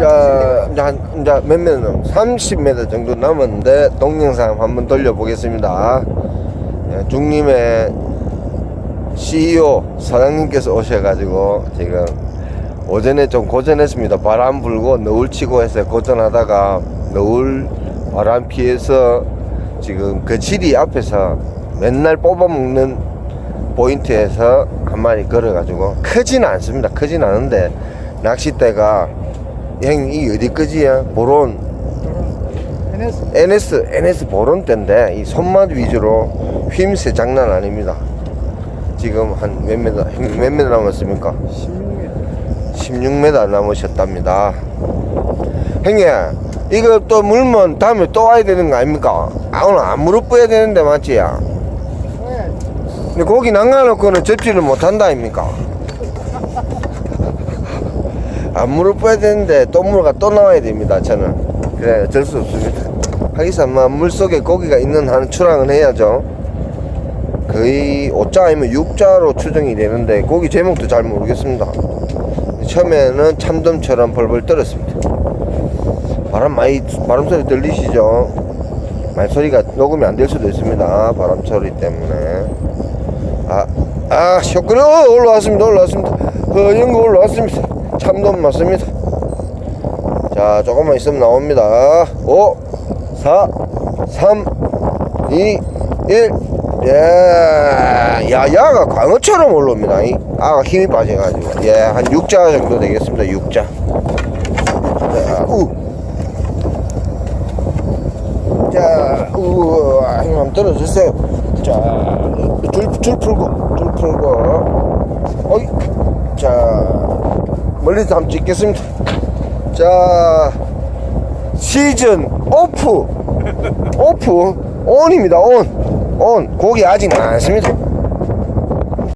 자, 이제 몇 m 남 30m 정도 남았는데, 동영상 한번 돌려보겠습니다. 예, 중림의 CEO 사장님께서 오셔가지고, 지금, 오전에 좀 고전했습니다. 바람 불고, 너울 치고 해서 고전하다가, 너울 바람 피해서, 지금 그 지리 앞에서 맨날 뽑아먹는 포인트에서 한 마리 걸어가지고, 크진 않습니다. 크진 않은데, 낚싯대가 형 이 어디 끄지야? 보론 NS NS NS 보론 때인데 이 손맛 위주로 휘임새 장난 아닙니다. 지금 한 몇 메다 몇 메다 남았습니까? 16m 16m 남으셨답니다. 형님 이거 또 물면 다음에 또 와야 되는 거 아닙니까? 아 오늘 안 무릎 뿌야 되는데 맞지야? 근데 고기 남가놓고는 접지를 못한다 아닙니까? 안 뿌야 되는데 또 물가 또 나와야 됩니다 저는. 그래 어쩔 수 없습니다. 하기사 뭐 물속에 고기가 있는 한 출항은 해야죠. 거의 5자 아니면 6자로 추정이 되는데 고기 제목도 잘 모르겠습니다. 처음에는 참돔처럼 벌벌 떨었습니다. 바람 많이 바람 소리 들리시죠? 말소리가 녹음이 안 될 수도 있습니다. 바람 소리 때문에. 아, 아, 쇼크려 올라왔습니다. 올라왔습니다. 허연 거 올라왔습니다. 참돔 맞습니다. 자, 조금만 있으면 나옵니다. 5, 4, 3, 2, 1. 예, 야, 야가 광어처럼 올라옵니다. 이 아가 힘이 빠져가지고. 예, 한 6자 정도 되겠습니다. 6자. 자, 우. 자, 우, 힘 한번 떨어주세요. 자, 줄, 줄 풀고, 줄 풀고. 어이, 자, 멀리서 한번 찍겠습니다. 자, 시즌 오프, 오프, 온입니다, 온. 온. 고기 아직 많습니다.